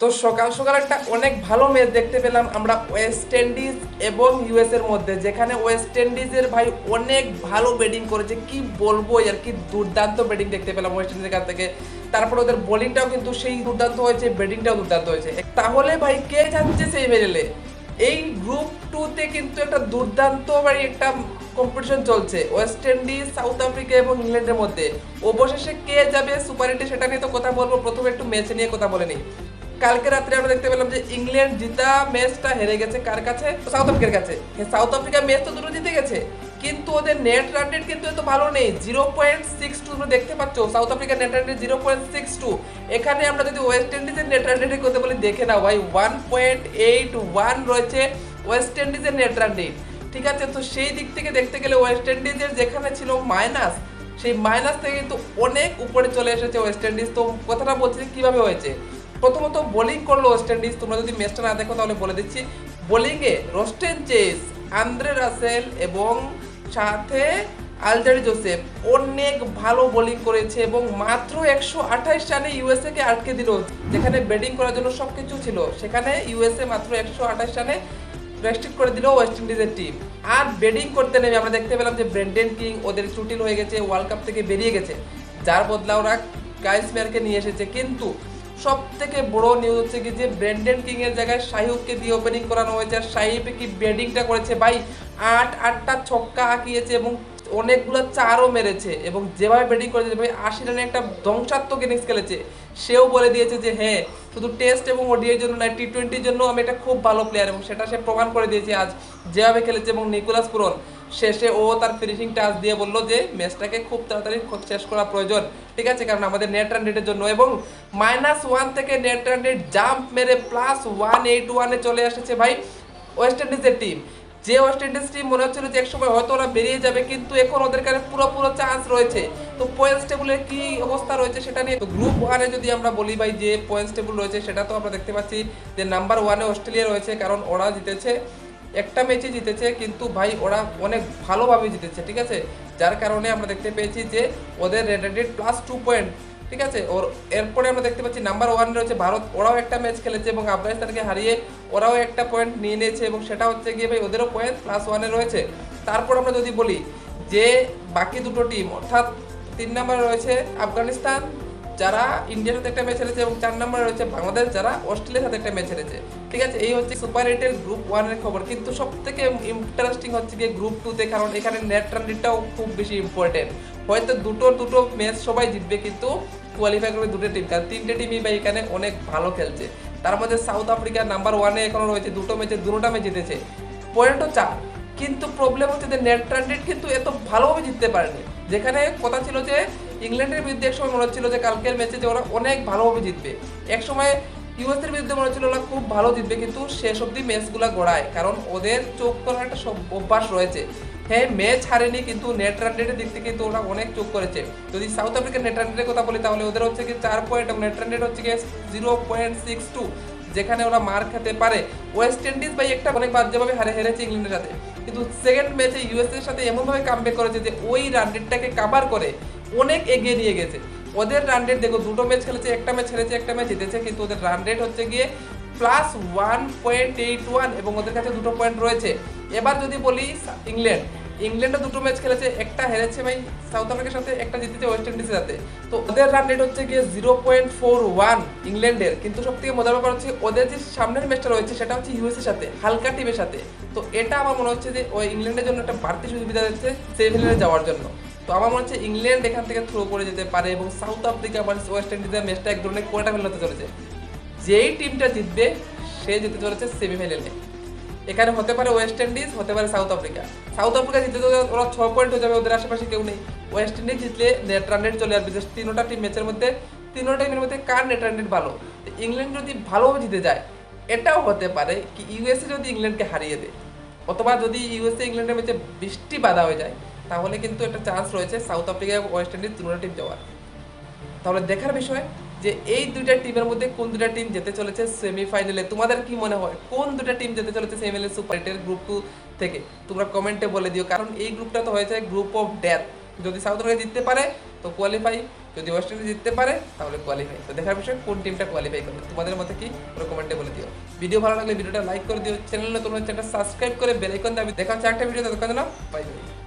তো সকাল সকাল একটা অনেক ভালো ম্যাচ দেখতে পেলাম আমরা ওয়েস্ট ইন্ডিজ এবং ইউএস এর মধ্যে, যেখানে ওয়েস্ট ইন্ডিজের ভাই অনেক ভালো ব্যাটিং করেছে। কি বলব আর কি দুর্দান্ত ব্যাটিং দেখতে পেলাম ওয়েস্ট ইন্ডিজের কাছ থেকে। তারপর ওদের বোলিংটাও কিন্তু সেই দুর্দান্ত হয়েছে ব্যাটিংটাও দুর্দান্ত হয়েছে। তাহলে ভাই, কে যাচ্ছে সেই মেডেলে এই গ্রুপ টুতে কিন্তু একটা দুর্দান্ত ভাই একটা কম্পিটিশন চলছে ওয়েস্ট ইন্ডিজ সাউথ আফ্রিকা এবং ইংল্যান্ডের মধ্যে। অবশেষে কে যাবে সুপার এইটে সেটা নিয়ে তো কথা বলব, প্রথমে একটু ম্যাচ নিয়ে কথা বলে নিই। কালকে রাত্রে আমরা দেখতে পেলাম যে ইংল্যান্ড জিতা, ম্যাচটা হেরে গেছে কার কাছে? সাউথ আফ্রিকার কাছে। সাউথ আফ্রিকা ম্যাচ তো দুটো জিতে গেছে, কিন্তু ওদের নেট রান রেট কিন্তু এত ভালো নেই জিরো পয়েন্ট সিক্স টু তুমি দেখতে পাচ্ছ, সাউথ আফ্রিকার net run rate zero point six two এখানে আমরা যদি ওয়েস্ট ইন্ডিজের নেট রান রেটের কথা বলি, দেখে নাও ভাই ওয়ান পয়েন্ট এইট ওয়ান রয়েছে ওয়েস্ট ইন্ডিজের নেট রান রেট ঠিক আছে, তো সেই দিক থেকে দেখতে গেলে ওয়েস্ট ইন্ডিজের যেখানে ছিল মাইনাস সেই মাইনাস থেকে কিন্তু অনেক উপরে চলে এসেছে ওয়েস্ট ইন্ডিজ তো কথাটা বলছি কীভাবে হয়েছে? প্রথমত বোলিং করল ওয়েস্ট ইন্ডিজ তোমরা যদি ম্যাচটা না দেখো, তাহলে বলে দিচ্ছি। বোলিংয়ে রোস্টেন চেস আন্দ্রে রাসেল এবং সাথে আলজারি জোসেফ অনেক ভালো বোলিং করেছে এবং মাত্র একশো আঠাইশ রানে ইউএসএ কে আটকে দিল, যেখানে ব্যাটিং করার জন্য সব কিছু ছিল। সেখানে ইউএসএ মাত্র একশো আঠাইশ রানে রেস্ট্রিক্ট করে দিল ওয়েস্ট ইন্ডিজের টিম আর ব্যাটিং করতে নেমে আমরা দেখতে পেলাম যে ব্রেন্ডেন কিং ওদের চুটিল হয়ে গেছে ওয়ার্ল্ড কাপ থেকে বেরিয়ে গেছে। যার বদলা ওরা গাইস মেয়ারকে নিয়ে এসেছে। কিন্তু সব থেকে বড় নিউজ হচ্ছে কি যে ব্রেন্ডেন কিং এর জায়গায় শাহিবকে দিয়ে ওপেনিং করানো হয়েছে, আর শাহিব কি ব্যাটিংটা করেছে? ভাই, আট আটটা ছক্কা আঁকিয়েছে এবং অনেকগুলো চারও মেরেছে এবং যেভাবে ব্যাটিং করেছে, ভাই, আশি রানে একটা ধ্বংসাত্মক ইনিংস খেলেছে। সেও বলে দিয়েছে যে হ্যাঁ শুধু টেস্ট এবং ওডিআইয়ের জন্য নয় টি টোয়েন্টির জন্য আমি একটা খুব ভালো প্লেয়ার এবং সেটা সে প্রমাণ করে দিয়েছে আজ, যেভাবে খেলেছে এবং নিকোলাস পুরন শেষে ও তার ফিনিশিং টাচ দিয়ে বলল যে ম্যাচটাকে খুব তাড়াতাড়ি শেষ করা প্রয়োজন। ঠিক আছে, কারণ আমাদের নেট রান রেটের জন্য এবং মাইনাস ওয়ান থেকে নেট রান রেট জাম্প মেরে প্লাস ওয়ান এইট ওয়ানে চলে এসেছে ভাই ওয়েস্ট ইন্ডিজের টিম যে ওয়েস্ট ইন্ডিজ টিম মনে হচ্ছিল যে একসময় হয়তো ওরা বেরিয়ে যাবে, কিন্তু এখন ওদের কাছে পুরো পুরো চান্স রয়েছে। তো পয়েন্টস টেবিলের কি অবস্থা রয়েছে সেটা নিয়ে গ্রুপ ওয়ানে যদি আমরা বলি ভাই যে পয়েন্টস টেবিল রয়েছে, সেটা তো আমরা দেখতে পাচ্ছি যে নাম্বার ওয়ানে অস্ট্রেলিয়া রয়েছে, কারণ ওরা জিতেছে একটা ম্যাচে জিতেছে, কিন্তু ভাই ওরা অনেক ভালোভাবে জিতেছে, ঠিক আছে? যার কারণে আমরা দেখতে পেয়েছি যে ওদের রেটেড প্লাস টু পয়েন্ট ঠিক আছে? ওর, এরপরে আমরা দেখতে পাচ্ছি নাম্বার ওয়ান রয়েছে ভারত, ওরাও একটা ম্যাচ খেলেছে এবং আফগানিস্তানকে হারিয়ে ওরাও একটা পয়েন্ট নিয়ে নিয়েছে এবং সেটা হচ্ছে গিয়ে ভাই ওদেরও পয়েন্ট প্লাস ওয়ানে রয়েছে। তারপর আমরা যদি বলি যে বাকি দুটো টিম অর্থাৎ তিন নম্বরে রয়েছে আফগানিস্তান যারা ইন্ডিয়ার সাথে একটা ম্যাচ হেরেছে এবং চার নম্বরে রয়েছে বাংলাদেশ, যারা অস্ট্রেলিয়ার সাথে একটা ম্যাচ হেরেছে। ঠিক আছে? এই হচ্ছে সুপার এইটের গ্রুপ ওয়ানের খবর। কিন্তু সব থেকে ইন্টারেস্টিং হচ্ছে গিয়ে গ্রুপ টুতে কারণ এখানে নেট রান রেটটাও খুব বেশি ইম্পর্টেন্ট হয়তো দুটো দুটো ম্যাচ সবাই জিতবে, কিন্তু কোয়ালিফাই করবে দুটো টিম কারণ তিনটে টিমই বা এখানে অনেক ভালো খেলছে। তার মধ্যে সাউথ আফ্রিকা নাম্বার ওয়ানে এখনও রয়েছে। দুটো ম্যাচে দুটোটা ম্যাচ জিতেছে। পয়েন্টও চার। কিন্তু প্রবলেম হচ্ছে যে নেট রান রেট কিন্তু এত ভালোভাবে জিততে পারেনি। যেখানে কথা ছিল যে ইংল্যান্ডের বিরুদ্ধে একসময় মনে হচ্ছিল যে কালকের ম্যাচে যে ওরা অনেক ভালোভাবে জিতবে। একসময় ইউএস এর বিরুদ্ধে মনে হচ্ছিল ওরা খুব ভালো জিতবে, কিন্তু শেষ অব্দি ম্যাচগুলো গড়ায়, কারণ ওদের চোখ করার একটা সব অভ্যাস রয়েছে। হ্যাঁ ম্যাচ হারেনি, কিন্তু নেট রান রেটের দিক থেকে কিন্তু ওরা অনেক চোখ করেছে। যদি সাউথ আফ্রিকার নেট রান রেটের কথা বলি, তাহলে ওদের হচ্ছে কি চার পয়েন্ট এবং নেট রান রেট হচ্ছে কি জিরো পয়েন্ট সিক্স টু যেখানে ওরা মার খেতে পারে। ওয়েস্ট ইন্ডিজ ভাই একটা অনেক বাজেভাবে হারে হেরেছে ইংল্যান্ডের সাথে। কিন্তু সেকেন্ড ম্যাচে ইউএস এর সাথে এমনভাবে কামব্যাক করেছে যে ওই রান রেটটাকে কাভার করে অনেক এগিয়ে নিয়ে গেছে। ওদের রান রেট দেখো, দুটো ম্যাচ খেলেছে, একটা ম্যাচ হেরেছে, একটা ম্যাচ জিতেছে, কিন্তু ওদের রান রেট হচ্ছে গিয়ে plus one point eight one এবং ওদের কাছে দুটো পয়েন্ট রয়েছে। এবার যদি বলি ইংল্যান্ড ইংল্যান্ডে দুটো ম্যাচ খেলেছে, একটা হেরেছে ভাই সাউথ আফ্রিকার সাথে, একটা জিতেছে ওয়েস্ট ইন্ডিজের সাথে। তো ওদের রান রেট হচ্ছে গিয়ে জিরো পয়েন্ট ফোর ওয়ান ইংল্যান্ডের। কিন্তু সব থেকে মজার ব্যাপার হচ্ছে ওদের যে সামনের ম্যাচটা রয়েছে, সেটা হচ্ছে ইউএসের সাথে, হালকা টিমের সাথে। তো এটা আমার মনে হচ্ছে যে ওই ইংল্যান্ডের জন্য একটা বাড়তি সুবিধা দিচ্ছে সেমিফাইনালে যাওয়ার জন্য। তো আমার মনে হচ্ছে ইংল্যান্ড এখান থেকে থ্রো করে যেতে পারে এবং সাউথ আফ্রিকা বা ওয়েস্ট ইন্ডিজের ম্যাচটা এক ধরনের কোয়ার্টার ফাইনাল হতে চলেছে। যেই টিমটা জিতবে, সে যেতে চলেছে সেমিফাইনালে এখানে হতে পারে ওয়েস্ট ইন্ডিজ হতে পারে সাউথ আফ্রিকা সাউথ আফ্রিকা জিততে তো ওরা ছ পয়েন্ট হয়ে যাবে, ওদের আশেপাশে কেউ নেই। ওয়েস্ট ইন্ডিজ জিতলে নেট রান রেট চলে আসবে। জাস্ট তিনোটা টিম ম্যাচের মধ্যে, তিনোটা টিমের মধ্যে কার নেট রান রেট ভালো? তো ইংল্যান্ড যদি ভালোভাবে জিতে যায়, এটাও হতে পারে কি ইউএসএ যদি ইংল্যান্ডকে হারিয়ে দেয়, অথবা যদি ইউএসএ ইংল্যান্ডের ম্যাচে বৃষ্টি বাধা হয়ে যায় তাহলে কিন্তু একটা চান্স রয়েছে সাউথ আফ্রিকা এবং ওয়েস্ট ইন্ডিজ তিনোটা টিম যাওয়ার তাহলে দেখার বিষয় যে এই দুইটা টিমের মধ্যে কোন দুটা টিম যেতে চলেছে সেমিফাইনালে তোমাদের কি মনে হয়? কোন দুইটা টিম যেতে চলেছে সেমিফাইনালে সুপার এইটের গ্রুপ টু থেকে? তোমরা কমেন্টে বলে দিও, কারণ এই গ্রুপটা তো হয়েছে গ্রুপ অফ ডেথ যদি সাউথ আফ্রিকা জিততে পারে, তো কোয়ালিফাই যদি ওয়েস্ট ইন্ডিজ জিততে পারে, তাহলে কোয়ালিফাই তো দেখার বিষয় কোন টিমটা কোয়ালিফাই করবে? তোমাদের মতে কি পুরো কমেন্টে বলে দিও। ভিডিও ভালো লাগলে ভিডিওটা লাইক করে দিও। চ্যানেলে তোমরা চ্যানেলটা সাবস্ক্রাইব করে বেল আইকন দাবি দেখা হচ্ছে একটা ভিডিও ততক্ষণ বাই বাই